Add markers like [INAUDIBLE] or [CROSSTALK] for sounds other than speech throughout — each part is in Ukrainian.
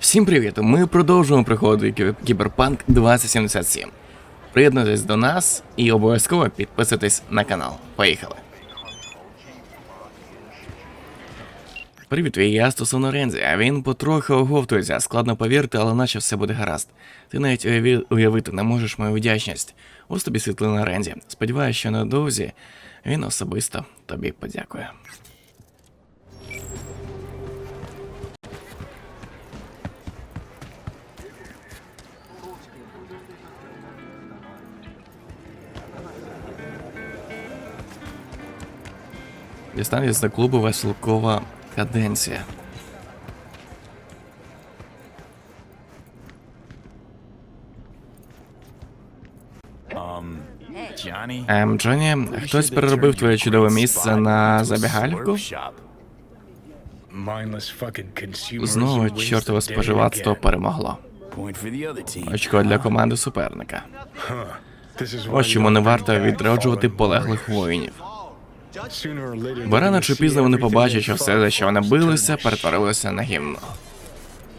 Всім привіт! Ми продовжуємо приходити Кіберпанк 2077. Приєднуйтесь до нас і обов'язково підписуйтесь на канал. Поїхали. Привіт, я стосовно Рензі, а він потроху оговтується. Складно повірити, але наче все буде гаразд. Ти навіть уяві... уявити не можеш мою вдячність. Ось тобі світлина Рензі. Сподіваюсь, що недовзі він особисто тобі подякує. Дістанеться до клубу Веселкова каденція. Ем, Джоні, хтось переробив твоє чудове місце на забігальку? Знову чортове споживацтво перемогло. Очко для команди суперника. Ось чому не варто відроджувати полеглих воїнів. Бо рано чи пізно вони побачать, що все, за що вони билися, перетворилося на гімно.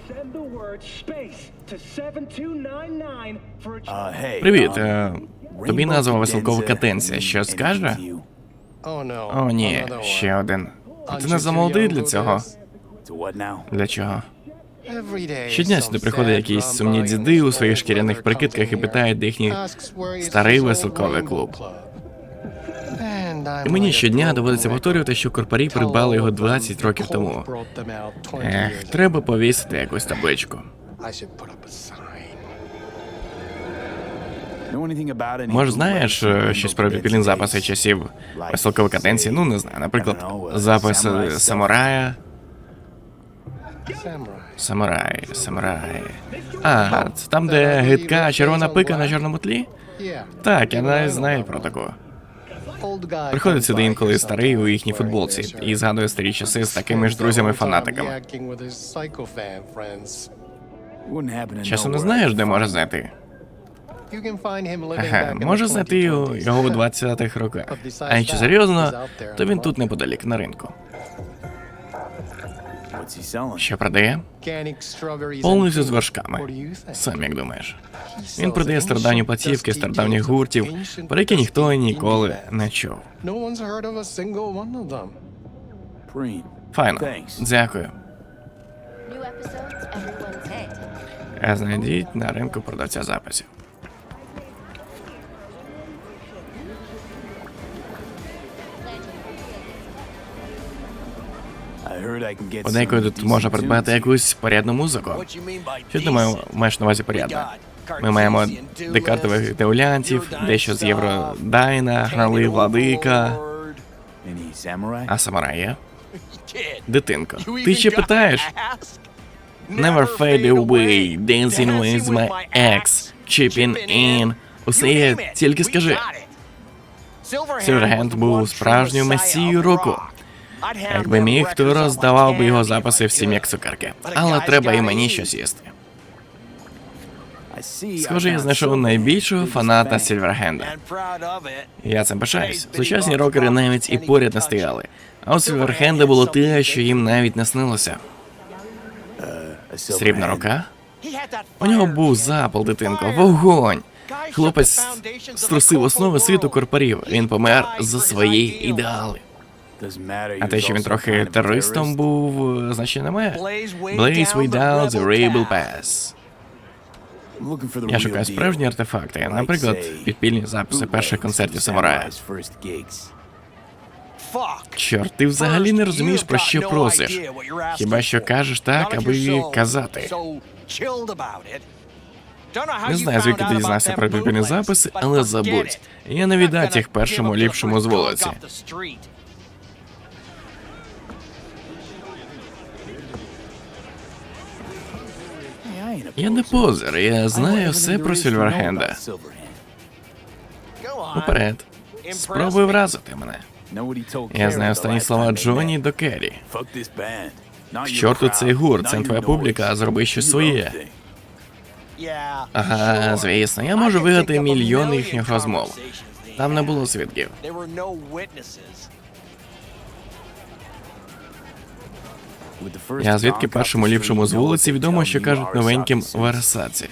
Send the word space to 7299 for a hey. Привіт, е, тобі назва веселкова катенція. Що скаже? О, ні, ще один. А ти не замолодий для цього? Для чого? Щодня сюди приходять якісь сумні діди у своїх шкіряних прикидках і питають, де їхній старий веселковий клуб. І мені щодня доводиться повторювати, що корпарі придбали його 20 років тому. Ех, треба повісити якусь табличку. Може, знаєш е, щось про Cadenza пілін days? записи часів веселкової каденції? Ну, не знаю. Наприклад, запис е, самурая. Самурай, самурай. А, це там, де гидка червона пика на чорному тлі? Так, я навіть знаю про таку. Приходить сюди інколи старий у їхній футболці і згадує старі часи з такими ж друзями-фанатиками. Часом не знаєш, де може знайти. Ага, може знайти його у 20-х роках. А якщо серйозно, то він тут неподалік на ринку. Що продає? Повністю з вершками. Сам як думаєш. Він продає стародавні платівки, стародавніх гуртів, про які ніхто ніколи не чув. Файно. Дякую. А знайдіть на ринку продавця записів. Some тут можна придбати якусь порядну музику. Що ти маєш на увазі порядно? Ми маємо декартових деулянтів, дещо з Євродайна, грали владика. А самурай є? Дитинко, ти ще питаєш? Never fade away, dancing with my ex, chipping in. Усе є, тільки скажи. Сильверхенд був справжньою месією року. Якби міг, то роздавав би його записи всім як цукерки. Але треба і мені щось їсти. Схоже, я знайшов найбільшого фаната. Сільверхенда. Я цим пишаюсь. Сучасні рокери навіть і поряд не стояли. А у Сільверхенда було те, що їм навіть не снилося. Срібна рука. У нього був запал, дитинко, вогонь. Хлопець струсив основи світу корпорів. Він помер за свої ідеали. А те, що він трохи терористом був, значить немає. Blaze way down the Rebel Pass. I'm looking for the Я шукаю справжні артефакти, наприклад, підпільні записи перших концертів самурая. Чорт, ти взагалі не розумієш, про що просиш. Хіба що кажеш так, аби казати. Не знаю, звідки ти дізнався про підпільні записи, але забудь. Я не віддать їх першому ліпшому з вулиці. Я не позер, я знаю все про Сільверхенда. Уперед. Спробуй вразити мене. Я знаю останні слова Джоні до Керрі. К чорту цей гурт, це твоя публіка, зроби щось своє. Ага, звісно, я можу вигадати мільйон їхніх розмов. Там не було свідків. Я звідки першому ліпшому з вулиці відомо, що кажуть новеньким sensei. в Арасаці.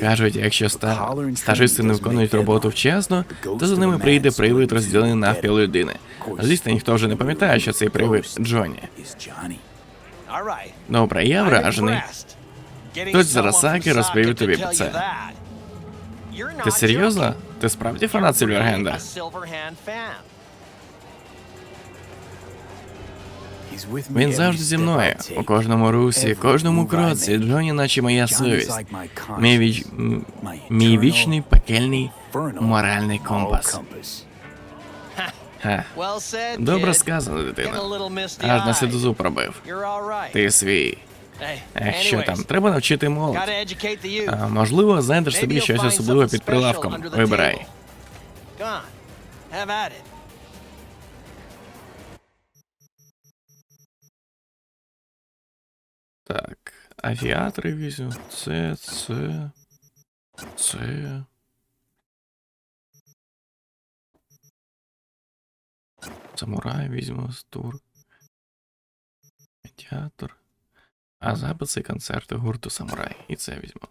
Кажуть, якщо ста... стажисти не виконують роботу вчасно, то за ними прийде привид розділений навпіл людини. Звісно, ніхто вже не пам'ятає, що цей привид Джонні. Добре, я вражений. Хтось з Арасаки розповів тобі про це. Ти серйозно? Ти справді фанат Сільверхенда? Він завжди зі мною. У кожному русі, кожному кроці. make. Джонні, наче моя совість. Мій, віч... мій вічний пекельний моральний компас. Ха. Добре сказано, misty Аж на слідозу пробив. Ти свій. Ех, що там? Треба навчити молодь. А, можливо, знайдеш собі щось особливе під прилавком. Вибирай. Так, авіатори візьму. Це, це. Це. Самурай візьму з тур. Медіатор. А записи концерти гурту Самурай. І це візьму.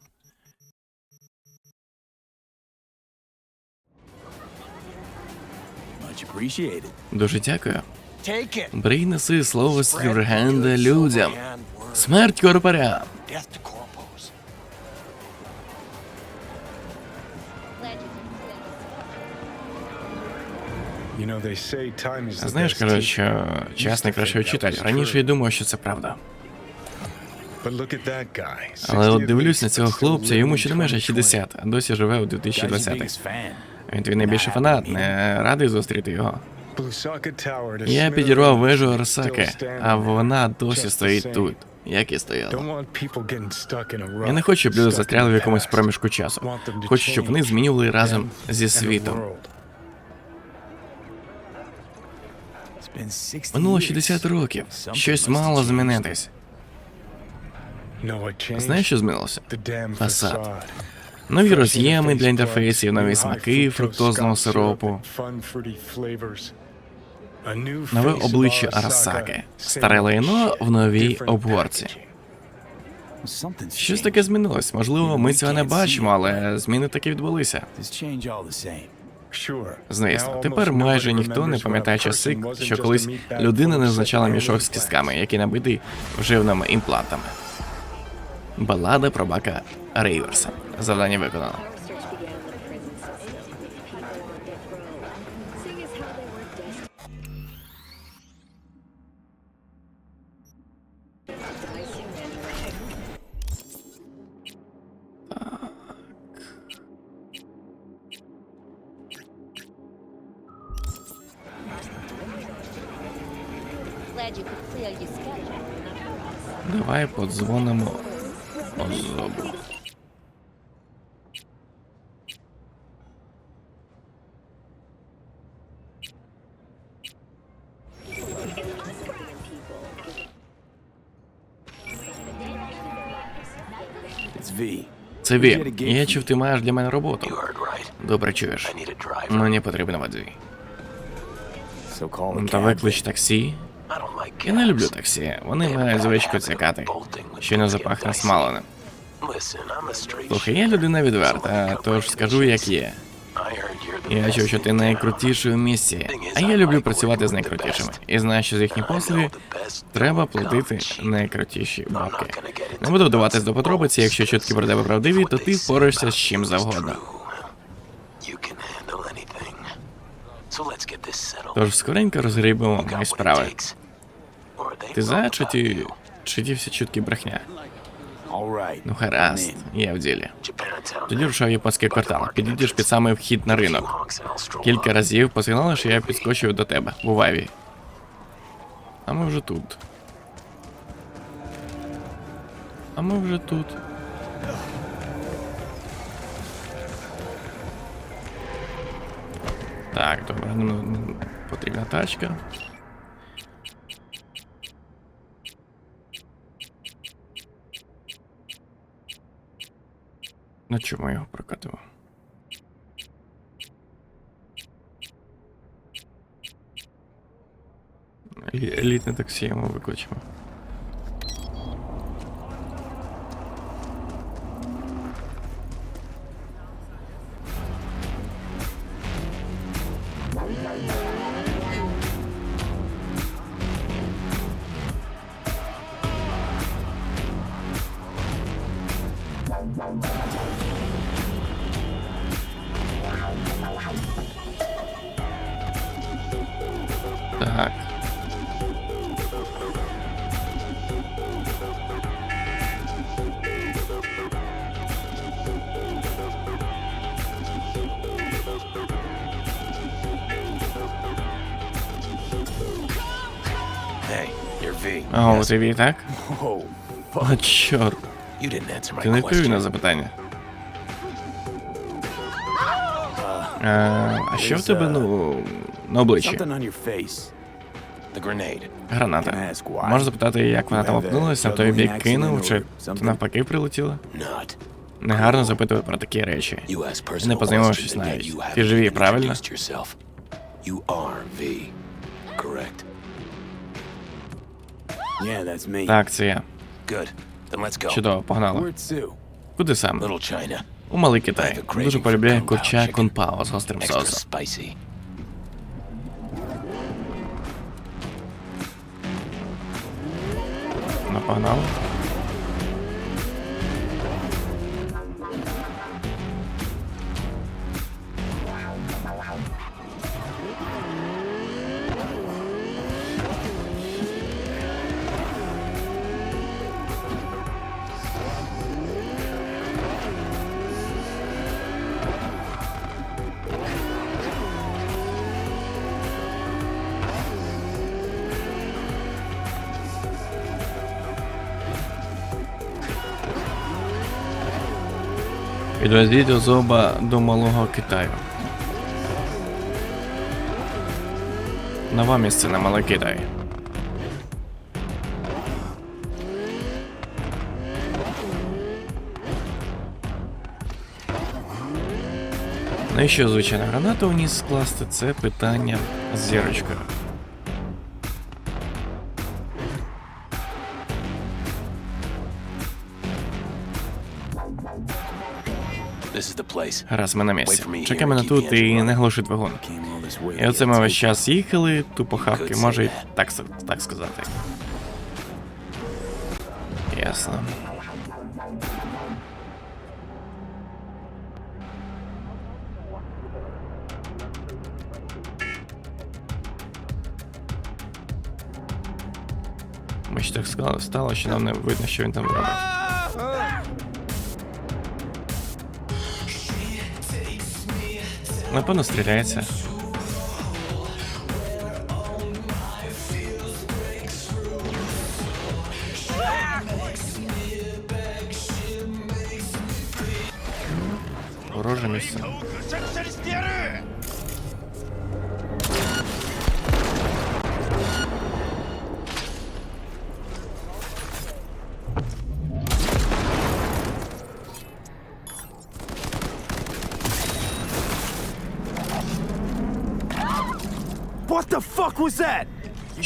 Дуже дякую. Принеси слово Сільвергенда людям. Смерть корпорям. The Знаєш, кажуть, що час найкраще вчитель. Раніше я думав, що це правда. Але от дивлюсь на цього хлопця, йому ще не майже 60, а досі живе у 2020-х. Він твій найбільший фанат, не радий зустріти його. Я підірвав вежу standing а вона досі стоїть тут, як і a Я не хочу, щоб люди застряли в якомусь проміжку часу. Хочу, щоб вони змінювали разом зі світом. world. It's been 60 Минуло years. 60 років. Щось мало змінитись. Знаєш, що змінилося? Фасад. Нові роз'єми для інтерфейсів, нові смаки фруктозного сиропу, нове обличчя Арасаки, старе лайно в новій обгорці. Щось таке змінилось. Можливо, ми цього не бачимо, але зміни таки відбулися. Звісно, тепер майже ніхто не пам'ятає часи, що колись людина не означала мішок з кістками, які набитий вживними імплантами. Балада про бака Рейверса. Завдання виконано. Давай подзвонимо Озобу. Це Ві. Я чув, ти маєш для мене роботу. Добре чуєш. Мені потрібен водій. Та виклич таксі. Я не люблю таксі. Вони мають звичку цікати. Ще не запахне смаленим. Слухай, я людина відверта, тож скажу, як є. Я чув, що ти найкрутіший у місті, а я люблю працювати з найкрутішими. І знаю, що за їхні послуги треба платити найкрутіші бабки. Не буду вдаватись до подробиці, якщо чутки про тебе правдиві, то ти впораєшся з чим завгодно. Тож скоренько розгрібемо мої справи. Ти за чи ті, чи ті всі чутки брехня? All right. Ну гаразд, я в ділі. Тоді рушав японський квартал. Підійдеш під самий вхід на ринок. Кілька разів посигнали, що я підскочив до тебе. Бувай. Ві. А ми вже тут. А ми вже тут. Так, добре, ну, ну, потрібна тачка. На чому я його прокатував? Елітне таксі йому викличемо. О, ти Ві, так? Oh, О, чорт. Ти не відповів на запитання. Е, а що в тебе, ну, на обличчі? Граната. Можеш запитати, як вона там опнулася, в той бік кинув, чи навпаки прилетіла? Негарно запитувати про такі речі. Не познайомившись навіть. Ти живі, правильно? You are V. Correct. Yeah, that's me. Так, це я. Good. Then let's go. Чудово, погнали. Куди саме? Little China. У малий Китай. Дуже полюбляю курча кунпао з гострим соусом. spicy. Ну, погнали. Відвезіть Озоба до малого Китаю. Нова місцина Малий Китай. Ну і що, звичайно, гранату вніс скласти це питання з зірочкою. Раз ми на місці. Чекай мене тут і не глуши двигун. І оце ми весь час їхали, тупо хавки, може і так, так сказати. Ясно. Ми ще так сказали, стало, що нам не видно, що він там робить. Напевно, стріляється. Вороже місце.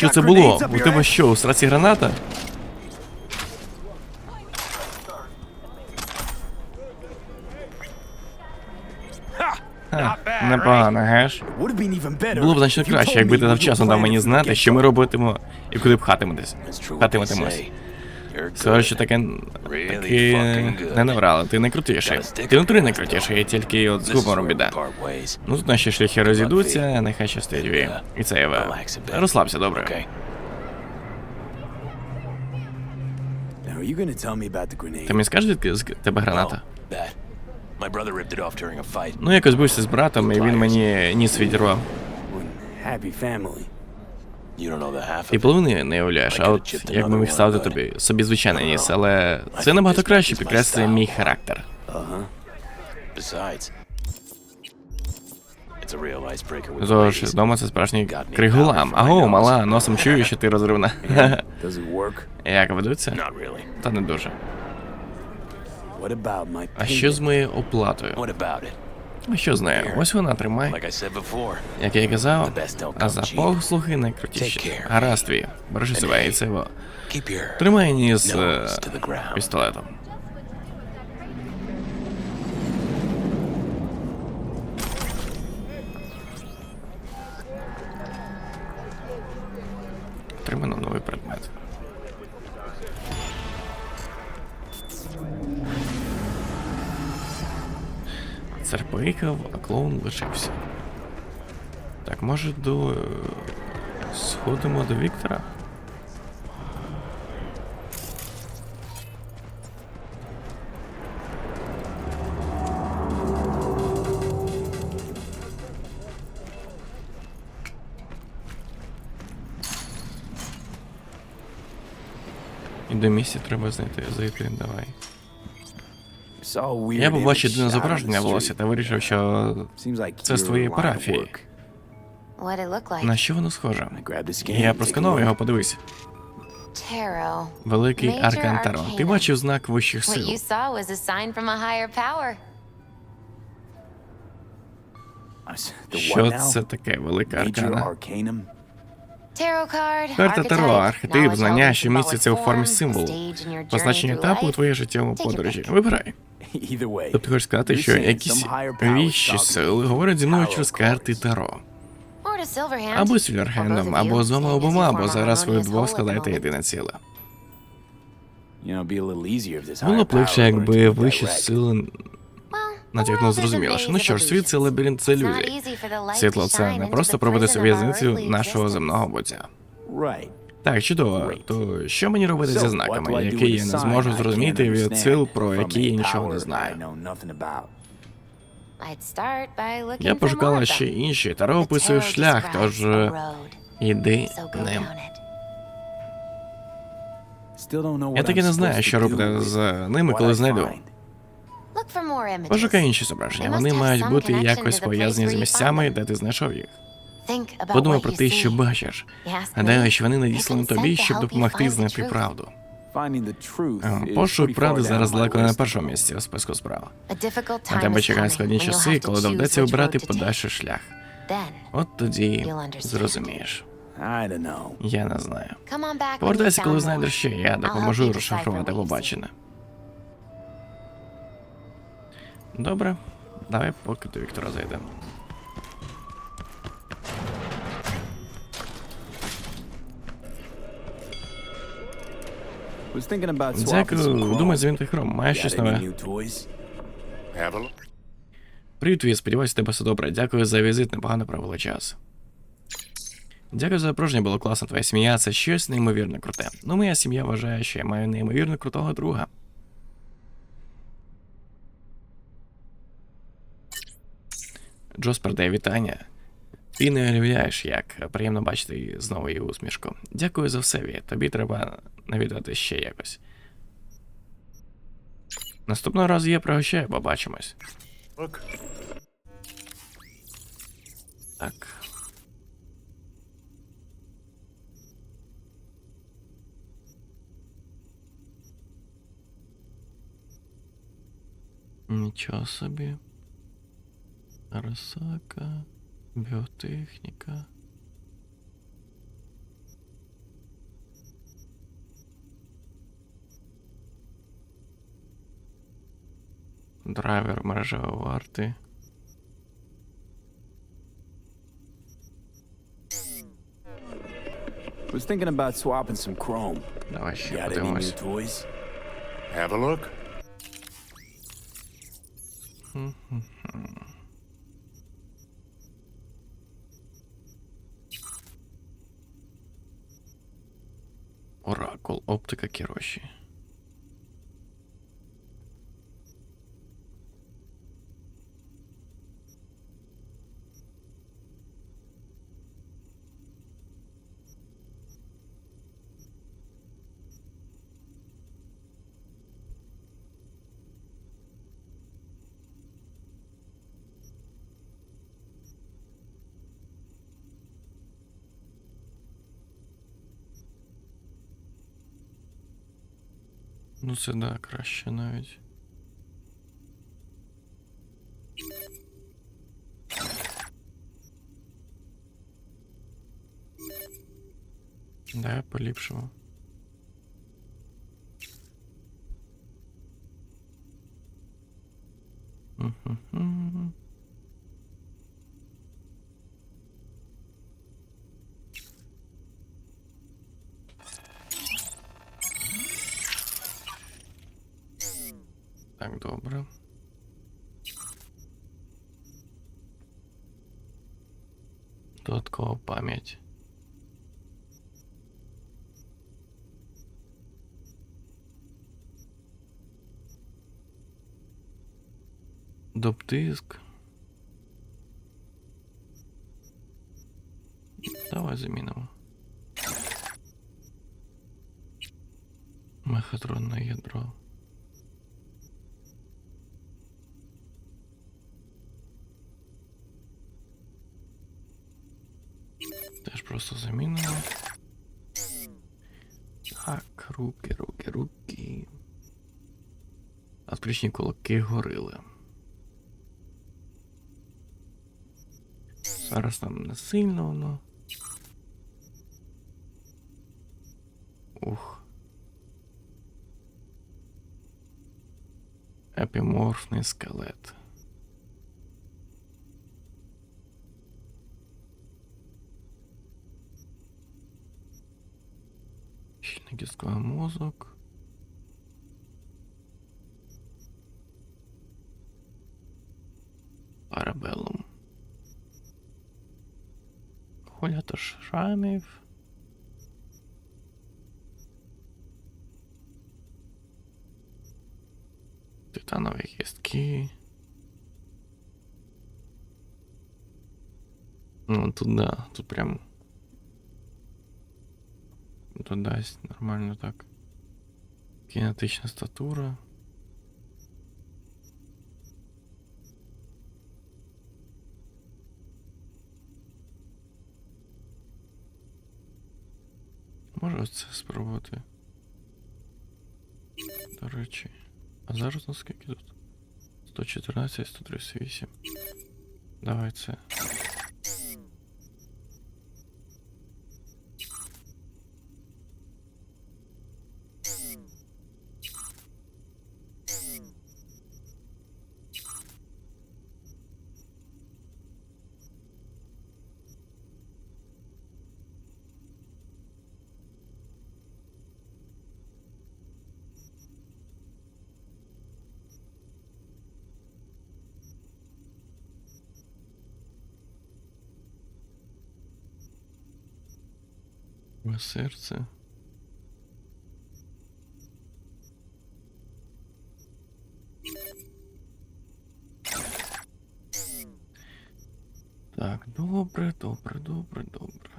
Що це було? У тебе що, у сраці граната? Ха, непогано, геш? Було б значно краще, якби ти навчасно завчасно дав мені знати, що ми робитимо і куди б хатиметесь. true good. що таке таки не наврали, ти найкрутіший. Ти внутрі найкрутіший, тільки от з гумором біда. Ну тут наші шляхи розійдуться, нехай щастить Ві. І це bit. Розслабся, добре. Ти мені скажеш, звідки з тебе граната? Ну, якось бився з братом, і він мені ніс відірвав. Happy family. You don't know the half І половини не уявляєш, а от як би міг ставити тобі собі звичайний ніс, але це набагато краще підкреслює мій характер. With Тож, вдома це справжній кригулам. Аго, мала, носом чую, що ти розривна. [LAUGHS] Як ведуться? Та не дуже. А що з моєю оплатою? А що з? Ось вона тримай. Як я й казав, а за G. послухи найкрутіші. Гаразд твій. Бережи себе і це во. Тримай ніс е, пістолетом. Отримано новий предмет. Цар поїхав, а клоун лишився. Так, може до. е, Сходимо до Віктора? І до місця треба знайти, зайти, давай. Я побачив image дивне зображення волосся та вирішив, що Seems like це з твоєї парафії. work. What it look like? На що воно схоже? Я просканував його, подивись. Tarot. Великий Major Аркан Таро. Ти Arcana. бачив знак вищих What сил. you saw was a sign from a higher power. I s- The Що what now? це таке велика Major аркана? Arcanum? Tarot card, Карта Таро, архетип, знання, що містяться у формі символу. Позначення етапу у твоїй життєвій подорожі. Вибирай. Either way. Тобто хочеш сказати, що якісь віщі сили говорять зі мною через карти. Таро. Або of або з вами обома, або зараз ви вдвох складаєте єдине ціле. Було б легше, якби вищі сили натякнув зрозуміліше. maze Ну що ж, світ це лабіринт ілюзій. the light Світло це не просто our в'язницю нашого земного буття. Так, чудово. То що мені робити зі знаками, які я не зможу зрозуміти від сил, про які я нічого не знаю? Я пошукала ще інші. Таро описує tarot шлях, тож е, іди ним. Я таки не знаю, що робити з ними, коли знайду. Пошукай інші зображення. Вони мають бути якось пов'язані з місцями, де ти знайшов їх. Подумай про те, що бачиш. Гадаю, що вони надіслані тобі, щоб допомогти знайти правду. Е, is Пошук правди зараз далеко не на першому місці у списку справ. На тебе чекають складні часи, коли доведеться обирати take. подальший шлях. От тоді зрозумієш. Я не знаю. Повертайся, коли знайдеш ще, я допоможу розшифрувати побачене. Добре, давай поки до Віктора зайдемо. Дякую, думаю, змінити хром. Маєш щось нове? Привіт, Ві, сподіваюся, тебе все добре. Дякую за візит, непогано провели час. Дякую за запрошення, було класно. Твоя сім'я це щось неймовірно круте. Ну, моя сім'я вважає, що я маю неймовірно крутого друга. Джос передає вітання. Ти не уявляєш, як приємно бачити знову її усмішку. Дякую за все, Ві. Тобі треба навідати ще якось. Наступного разу я пригощаю, побачимось. Так. Нічого собі. Арасака, біотехніка. Драйвер мережевої варти. Was thinking about swapping some chrome. Давай ще Got any new подивимось. toys? Have a look. Оракул, оптика Ну це да, краще навіть. Да, поліпшимо. Додаткова пам'ять. Доп-диск. Давай замінимо. Мехатронне ядро. Просто замінимо. Так, руки, руки, руки. Отключні кулаки горили. Зараз там не сильно воно. Ух. Епіморфний скелет. Щільний кістковий мозок. Парабелум. Холятор шрамів. Титанові кістки. Ну, тут да, тут прям додасть нормально так. Кінетична статура. Можу це спробувати. До речі. А зараз на скільки тут? 114, 138. Давай це. Моє серце. Так, добре, добре, добре, добре.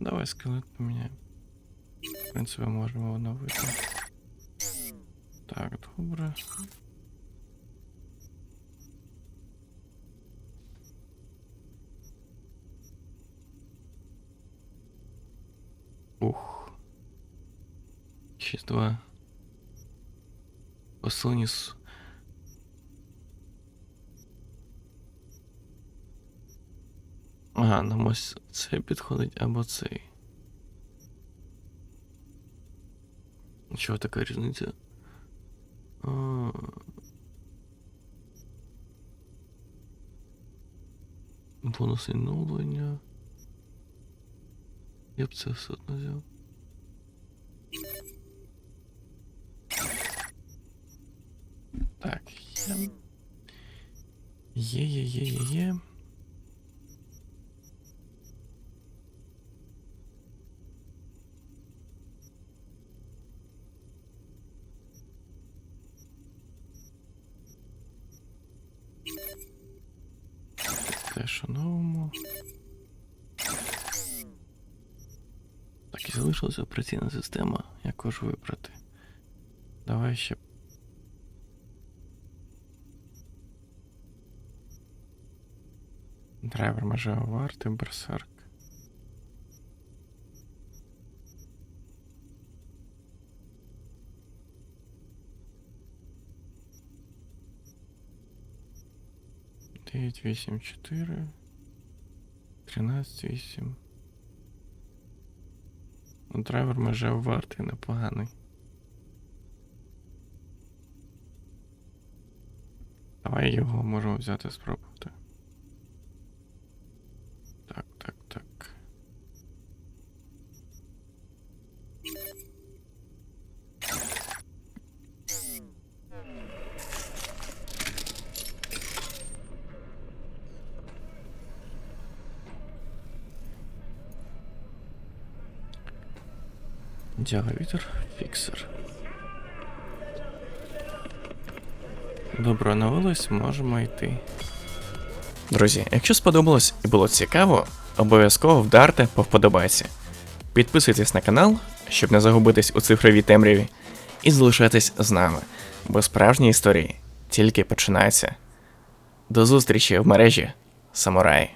Давай скелет поміняємо. В принципі, можемо оновити. Так, добре. Ще два. Посилені с... Ага, нам ось цей підходить або цей. Чого така різниця? А. Бонуси оновлення. Я б це все одно взяв. Так, є. Є, є, є, є, є. Теж новому. Так і залишилася операційна система. Яку ж вибрати? Давай ще. Драйвер може варти, берсерк. 9, 8, 4. 13, 8. Ну, драйвер може вартий непоганий. Давай його можемо взяти спробувати. Так, так, так. Діаметр, фіксер. Добре, оновилось, можемо йти. Друзі, якщо сподобалось і було цікаво, обов'язково вдарте по вподобайці. Підписуйтесь на канал, щоб не загубитись у цифровій темряві, і залишайтесь з нами, бо справжні історії тільки починаються. До зустрічі в мережі, самураї!